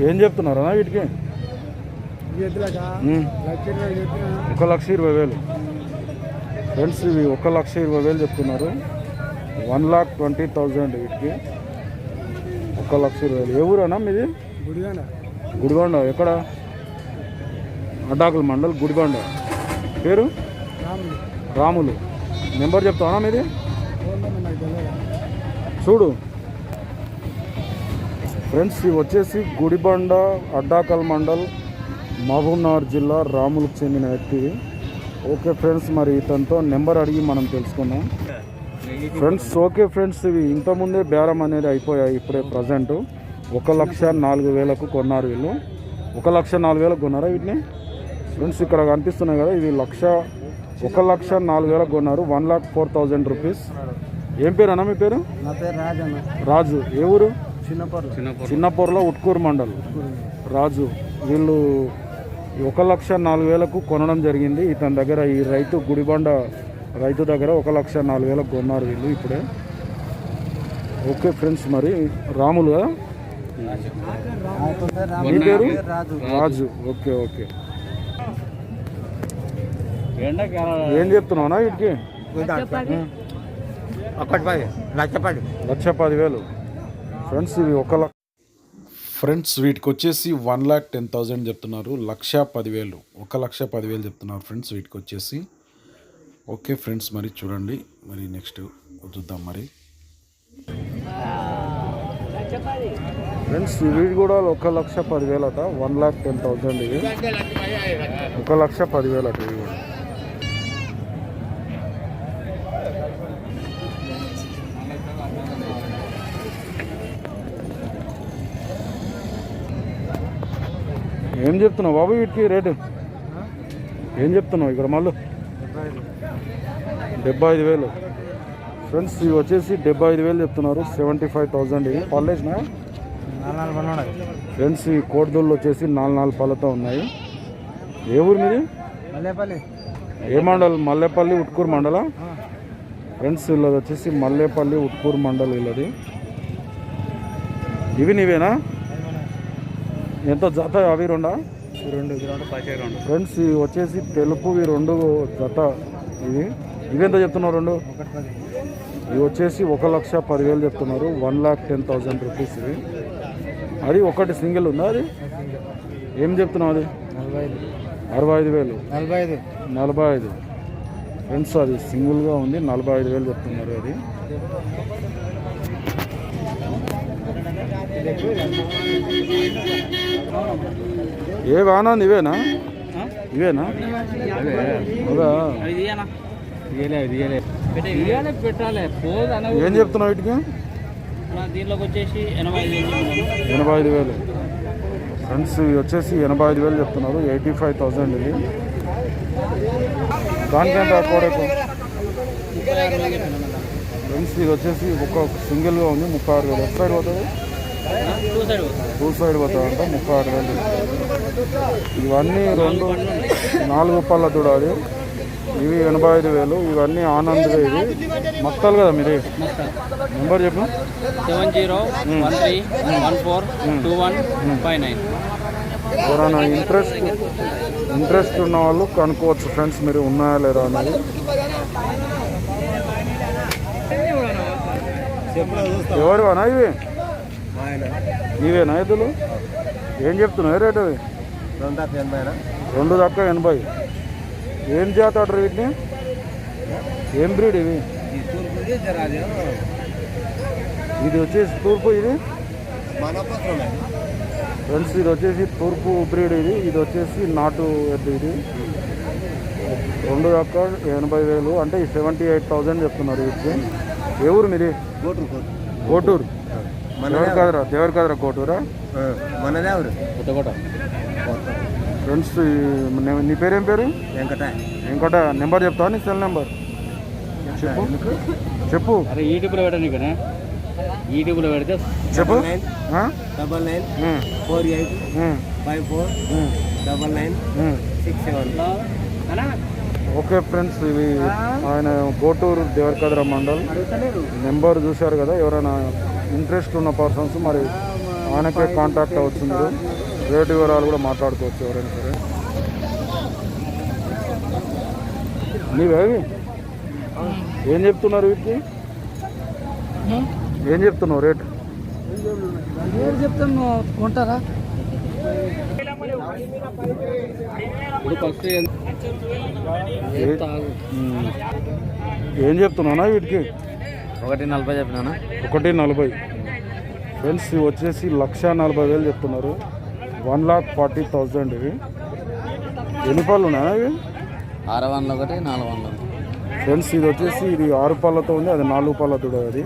ఏం చెప్తున్నారా వీటికి? ఒక లక్ష ఇరవై వేలు. ఫ్రెండ్స్ ఇవి ఒక లక్ష ఇరవై వేలు చెప్తున్నారు. వన్ లాక్ ట్వంటీ థౌజండ్ వీటికి. ఒక లక్ష ఇరవై వేలు. ఏ ఊరన్నా మీది? గుడిగొండ. ఎక్కడ? అడ్డాకుల మండల్ గుడిగొండ. పేరు? రాములు. నెంబర్ చెప్తావా మీది? చూడు. ఫ్రెండ్స్ ఇవి వచ్చేసి గుడిబండ అడ్డాకల్ మండల్ మహబూబ్నగర్ జిల్లా రాములకు చెందిన వ్యక్తి. ఓకే ఫ్రెండ్స్ మరి ఇతనితో నెంబర్ అడిగి మనం తెలుసుకుందాం. ఫ్రెండ్స్ ఓకే ఫ్రెండ్స్ ఇవి ఇంతకుముందే బేరం అనేది అయిపోయాయి ఇప్పుడే ప్రజెంట్ ఒక లక్ష నాలుగు వేలకు కొన్నారు వీళ్ళు. ఒక లక్ష నాలుగు వేలకు కొన్నారా వీటిని? ఫ్రెండ్స్ ఇక్కడ కనిపిస్తున్నాయి కదా ఇవి లక్ష ఒక లక్ష నాలుగు వేలకు కొన్నారు one lakh four thousand rupees. ఏం పేరు? అన్న మీ పేరు రాజు. ఏ ఊరు? చిన్నపర్లు. చిన్నపూర్లో. ఉట్కూరు మండల్. రాజు వీళ్ళు ఒక లక్ష నాలుగు వేలకు కొనడం జరిగింది. ఇతని దగ్గర ఈ రైతు గుడిబండ రైతు దగ్గర ఒక లక్ష నాలుగు వేలకు కొన్నారు వీళ్ళు ఇప్పుడే. ఓకే ఫ్రెండ్స్ మరి రాములు మీ పేరు? రాజు. రాజు. Okay okay. ఏం చెప్తున్నావునా వీటికి? ఒకటి పది. లక్ష పది. లక్ష పదివేలు. ఫ్రెండ్స్ ఇవి ఒక లక్ష ఫ్రెండ్స్ వీటికి వచ్చేసి వన్ ల్యాక్ టెన్ థౌజండ్ చెప్తున్నారు. లక్ష పదివేలు ఒక లక్ష పదివేలు చెప్తున్నారు ఫ్రెండ్స్ వీటికి వచ్చేసి ఓకే ఫ్రెండ్స్ మరి చూడండి మరి నెక్స్ట్ చూద్దాం మరి. ఫ్రెండ్స్ వీటి కూడా ఒక లక్ష పదివేలు అట వన్ ల్యాక్ టెన్ థౌజండ్ ఇవి. ఒక లక్ష పదివేలు అట ఇవి కూడా. ఏం చెప్తున్నావు బాబు వీటికి రేటు? ఏం చెప్తున్నావు ఇక్కడ మళ్ళీ? డెబ్బై ఐదు వేలు. ఫ్రెండ్స్ ఇవి వచ్చేసి డెబ్బై ఐదు వేలు చెప్తున్నారు. సెవెంటీ ఫైవ్ థౌజండ్ ఇవి. పర్లేసిన ఫ్రెండ్స్ ఈ కోడిదోళ్ళు వచ్చేసి నాలుగు నాలుగు పళ్ళతో ఉన్నాయి. ఏ ఊరు మీది? మల్లేపల్లి. ఏ మండల్? మల్లేపల్లి ఉట్కూరు మండల? ఫ్రెండ్స్ వీళ్ళది వచ్చేసి మల్లేపల్లి ఉట్కూరు మండల్ వీళ్ళది ఇవి నీవేనా? ఎంత జత అవి రెండా? రెండు ఫ్రెండ్స్ ఇవి వచ్చేసి తెలుపు ఇవి రెండు జత ఇవి. ఇవెంత చెప్తున్నారు రెండు? ఇవి వచ్చేసి ఒక లక్ష పదివేలు చెప్తున్నారు. One lakh ten thousand rupees ఇవి. అది ఒకటి సింగిల్ ఉందా అది? ఏం చెప్తున్నావు అది? అరవై ఐదు వేలు. నలభై ఐదు నలభై ఐదు. ఫ్రెండ్స్ అది సింగిల్గా ఉంది. నలభై ఐదు వేలు చెప్తున్నారు అది. ఏ వానా ఇవేనా? ఇవేనా? ఏం చెప్తున్నావు వీటికి? దీంట్లోకి వచ్చేసి ఎనభై ఐదు వేలు చెప్తున్నాను. ఎనభై ఐదు వేలు. ఫ్రెండ్స్ ఇవి వచ్చేసి ఎనభై ఐదు వేలు చెప్తున్నారు. ఎయిటీ ఫైవ్ థౌసండ్ ఇది. దానికి ఎంత కోడకు ఫ్రెండ్స్ ఇది వచ్చేసి ఒక సింగిల్గా ఉంది. ముప్పై ఆరు వేలు. సైడ్ పోతుంది టూ సైడ్ పోతుంది. టూ సైడ్ పోతుంది అంటే ముప్పై ఆరు వేలు. ఇవన్నీ రెండు నాలుగు పళ్ళ చూడాలి ఇవి ఎనభై ఐదు వేలు. ఇవన్నీ ఆనంద్ ఇవి మొత్తాలు కదా మీది? నెంబర్ చెప్పు. Seven zero one three one four two one five nine. ఎవరైనా ఇంట్రెస్ట్ ఇంట్రెస్ట్ ఉన్న వాళ్ళు కనుక్కోవచ్చు ఫ్రెండ్స్ మీరు ఉన్నాయా లేదా అనేది. ఎవరు అనా ఇవి? ఇవేనా ఎద్దులు ఏం చెప్తున్నాయి రేట్ అవి? రెండు ఎనభై రెండు దాకా ఎనభై. ఏం జాత ఆర్డర్ వీటిని? ఏం బ్రీడ్ ఇవి? ఇది వచ్చేసి తూర్పు ఇది? ఫ్రెండ్స్ ఇది వచ్చేసి తూర్పు బ్రీడ్ ఇది. ఇది వచ్చేసి నాటు ఎద్దు ఇది. రెండు దాకా ఎనభై వేలు. అంటే సెవెంటీ ఎయిట్ థౌజండ్ చెప్తున్నారు వీటికి. ఏ ఊరు మీది? కోటూరు కాదరా దేవర్ కాదరా కోటూరా? మనదే ఎవరు కొత్తకోట. ఫ్రెండ్స్ ఈ- నీ- పేరేం పేరు? వెంకట. ఇంకోట నెంబర్ చెప్తావా నీ సెల్ నెంబర్? చెప్పు. చెప్పు. అరే యూట్యూబ్లో పెట్టండి ఇక్కడ యూట్యూబ్లో పెడితే చెప్పు? Double nine. Four eight. Five four. Double nine. Six seven. Okay friends ఇవి ఆయన గోటూరు దేవరకద్ర మండల్. నెంబర్ చూశారు కదా ఎవరైనా ఇంట్రెస్ట్ ఉన్న పర్సన్స్ మరి ఆయనకే కాంటాక్ట్ అవ్వచ్చు మీరు. రేటు వివరాలు కూడా మాట్లాడుకోవచ్చు ఎవరైనా సరే. నీవేవి ఏం చెప్తున్నారు వీటికి? ఏం చెప్తున్నావు రేటు? చెప్తాను కొంటారా? ఏ- చెప్తున్నావునా వీటికి? ఒకటి నలభై చెప్పినానా? ఒకటి నలభై. ఫ్రెండ్స్ ఇవి వచ్చేసి లక్ష నలభై వేలు చెప్తున్నారు. వన్ లాక్ ఫార్టీ థౌజండ్ ఇవి. ఎన్ని పళ్ళు ఉన్నాయా ఇవి? ఆరు వందలు ఒకటి నాలుగు వందలు ఫ్రెండ్స్ ఇది వచ్చేసి ఇది ఆరు పళ్ళతో ఉంది అది నాలుగు పళ్ళతో అది.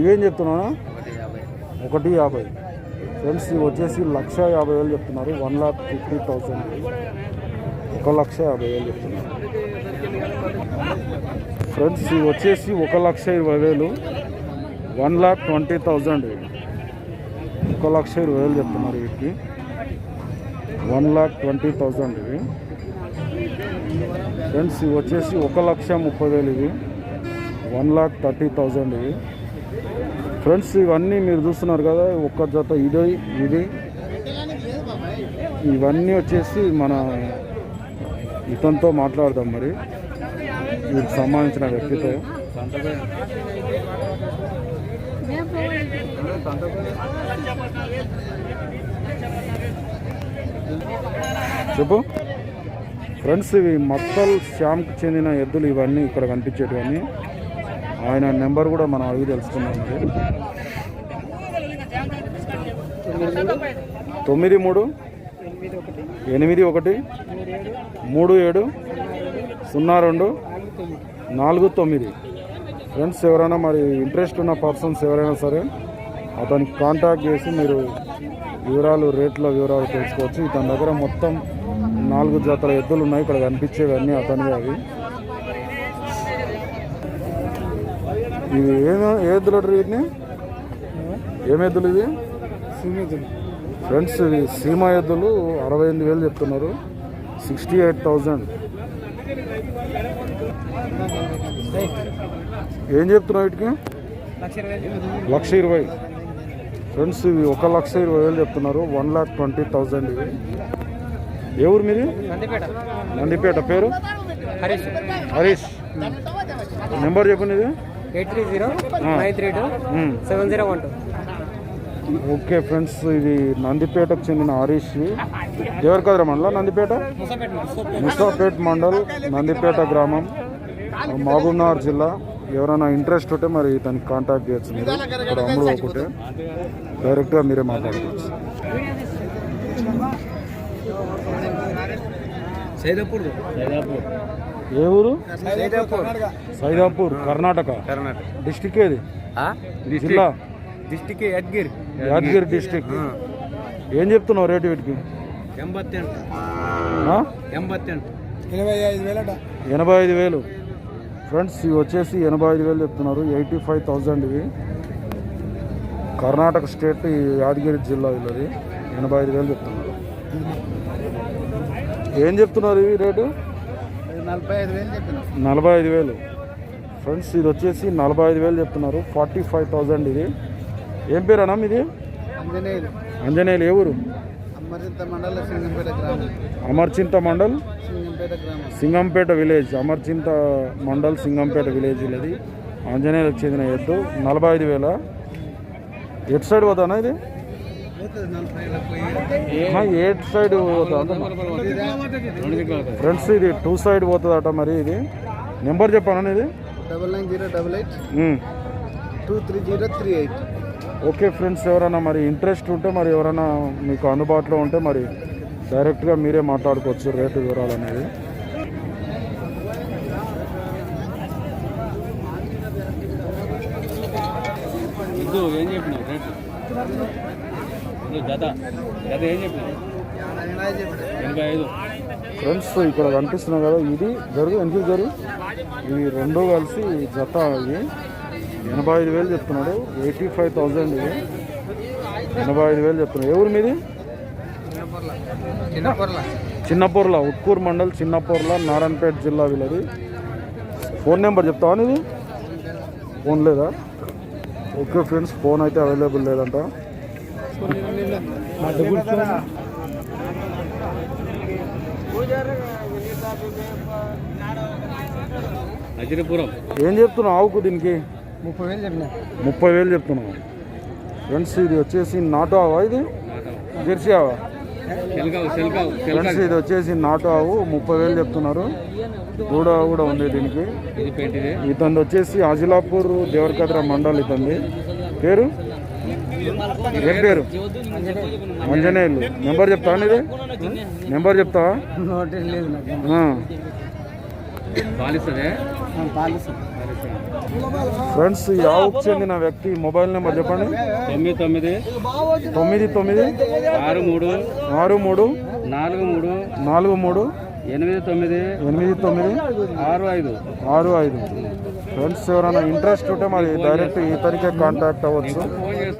ఇవేం చెప్తున్నానా ఒకటి యాభై ఒకటి యాభై. ఫ్రెండ్స్ ఇవి వచ్చేసి లక్ష యాభై వేలు చెప్తున్నారు. One lakh fifty thousand. ఒక లక్ష యాభై వేలు చెప్తున్నారు. ఫ్రెండ్స్ ఇవి వచ్చేసి ఒక లక్ష ఇరవై వేలు. One lakh twenty thousand. ఒక లక్ష ఇరవై వేలు చెప్తున్నారు వీటికి. వన్ లాక్ ట్వంటీ థౌజండ్ ఇవి. ఫ్రెండ్స్ ఇవి వచ్చేసి ఒక లక్ష ముప్పై వేలు ఇవి. వన్ లాక్ థర్టీ థౌజండ్ ఇవి. ఫ్రెండ్స్ ఇవన్నీ మీరు చూస్తున్నారు కదా ఒక్క జత ఇది ఇది. ఇవన్నీ వచ్చేసి మన ఇతనితో మాట్లాడదాం మరి. వీరికి సంబంధించిన వ్యక్తితో? చెప్పు. ఫ్రెండ్స్ ఇవి మత్తల్ శ్యామ్కి చెందిన ఎద్దులు ఇవన్నీ ఇక్కడ కనిపించేటివన్నీ. ఆయన నెంబర్ కూడా మనం అడిగి తెలుసుకున్నాం తొమ్మిది మూడు ఎనిమిది ఒకటి మూడు ఏడు సున్నా రెండు నాలుగు తొమ్మిది. ఫ్రెండ్స్ ఎవరైనా మరి ఇంట్రెస్ట్ ఉన్న పర్సన్స్ ఎవరైనా సరే అతనికి కాంటాక్ట్ చేసి మీరు వివరాలు రేట్ల వివరాలు తెలుసుకోవచ్చు. ఇతని దగ్గర మొత్తం నాలుగు జతల ఎద్దులు ఉన్నాయి. ఇక్కడ కనిపించేవన్నీ అతనివి అవి. ఇవి ఏమి ఏ ఎద్దులు వీటిని? ఏం ఎద్దులు ఇవి? ఫ్రెండ్స్ ఇవి సీమా ఎద్దులు అరవై ఎనిమిది వేలు చెప్తున్నారు. సిక్స్టీ ఎయిట్ థౌజండ్ ఏం చెప్తున్నావు వీటికి? లక్ష ఇరవై. ఫ్రెండ్స్ ఇవి ఒక లక్ష ఇరవై వేలు చెప్తున్నారు. వన్ లాక్ ట్వంటీ థౌజండ్ ఇవి. ఏ ఊరు మీది? నందిపేట. పేరు? హరీష్. హరీష్ నెంబర్ చెప్పండి ఇది eight three zero. Nine three two. Seven zero one two. Okay friends ఇది నందిపేటకు చెందిన హరీష్. దేవరకద్ర మండలం నందిపేట? ముసాపేట్ మండల్ నందిపేట గ్రామం మహబూబ్నగర్ జిల్లా. ఎవరైనా ఇంట్రెస్ట్ ఉంటే మరి తనకి కాంటాక్ట్ చేయొచ్చు మీరు. ఇక్కడ అమ్ముడు ఒకటే. డైరెక్ట్గా మీరే మాట్లాడుకోవచ్చు. ఏ ఊరు? సైదాపూర్. కర్ణాటక. కర్ణాటక. డిస్టిక్ ఏది? జిల్లా? డిస్టిక్. యాద్గిరి. యాద్గిరి డిస్టిక్. ఏం చెప్తున్నావు రేటు వీటికి? ఎనభై ఐదు వేలు. ఫ్రెండ్స్ ఇవి వచ్చేసి ఎనభై ఐదు వేలు చెప్తున్నారు. ఎయిటీ ఫైవ్ థౌజండ్ ఇవి. కర్ణాటక స్టేట్ యాదగిరి జిల్లా వీళ్ళది ఎనభై ఐదు వేలు చెప్తున్నారు. ఏం చెప్తున్నారు ఇవి రేటు? నలభై ఐదు వేలు ఫ్రెండ్స్ ఇది వచ్చేసి నలభై ఐదు వేలు చెప్తున్నారు. ఫార్టీ ఫైవ్ థౌజండ్ ఇది. ఏం పేరేనా మీది? అంజనేయులు. అంజనేయులు ఏ ఊరు? అమర్చింత మండల్. సింగంపేట విలేజ్ అమర్చింత మండల్ సింగంపేట విలేజ్ ఇది ఆంజనేయులకు చెందిన ఎద్దు నలభై ఐదు వేల. ఎటు సైడ్ పోతానా ఇది? ఎటు సైడ్ పోతా ఫ్రెండ్స్ ఇది టూ సైడ్ పోతుందట మరి ఇది. నెంబర్ చెప్పాను ఇది double nine zero double eight. Um. Two three zero three eight. Okay friends ఎవరైనా మరి ఇంట్రెస్ట్ ఉంటే మరి ఎవరైనా మీకు అందుబాటులో ఉంటే మరి డైరెక్ట్గా మీరే మాట్లాడుకోవచ్చు రేటు వివరాలు అనేది ఇది ఏం చెప్పినావు రేటు? ఇది జత. జత ఏం చెప్పినావు? ఎనభై ఐదు. ఫ్రెండ్స్ ఇక్కడ కనిపిస్తున్నాయి కదా ఇది జరుగు ఎంత జరుగు ఇవి రెండు కలిసి జత ఇవి ఎనభై ఐదు వేలు చెప్తున్నాడు ఎయిటీ ఫైవ్ థౌజండ్ ఇవి ఎనభై ఐదు వేలు చెప్తున్నాడు. ఎవరు మీది? చిన్నపర్ల. చిన్నపూర్ల ఉట్కూరు మండల్ చిన్నపూర్ల నారాయణపేట జిల్లా వీళ్ళది. ఫోన్ నెంబర్ చెప్తావా నీది? ఫోన్ లేదా? ఓకే ఫ్రెండ్స్ ఫోన్ అయితే అవైలబుల్ లేదంట. అజిరపురం. ఏం చెప్తున్నావు ఆవుకు దీనికి? ముప్పై వేలు చెప్పిన. ముప్పై వేలు చెప్తున్నావు. ఫ్రెండ్స్ ఇది వచ్చేసి నాటు ఆవా ఇది? జెర్సీ ఆవా ఫ్రెండ్స్ ఇది వచ్చేసి నాటు ఆవు ముప్పై వేలు చెప్తున్నారు. దూడ కూడా ఉంది దీనికి. ఇతంది వచ్చేసి ఆజిలాపూర్ దేవరకద్ర మండల్ ఇతంది పేరు? ఏం పేరు? అంజనేయులు. నెంబర్ చెప్తా ఇది నెంబర్ చెప్తావా? ఫ్రెండ్స్ ఈ ఆవుకు చెందిన వ్యక్తి మొబైల్ నెంబర్ చెప్పండి. తొమ్మిది తొమ్మిది. తొమ్మిది తొమ్మిది. ఆరు మూడు. ఆరు మూడు. నాలుగు మూడు. నాలుగు మూడు. ఎనిమిది తొమ్మిది. ఎనిమిది తొమ్మిది. ఆరు ఐదు. ఆరు ఐదు. ఫ్రెండ్స్ ఎవరైనా ఇంట్రెస్ట్ ఉంటే మరి డైరెక్ట్ ఇతనికే కాంటాక్ట్ అవ్వచ్చు.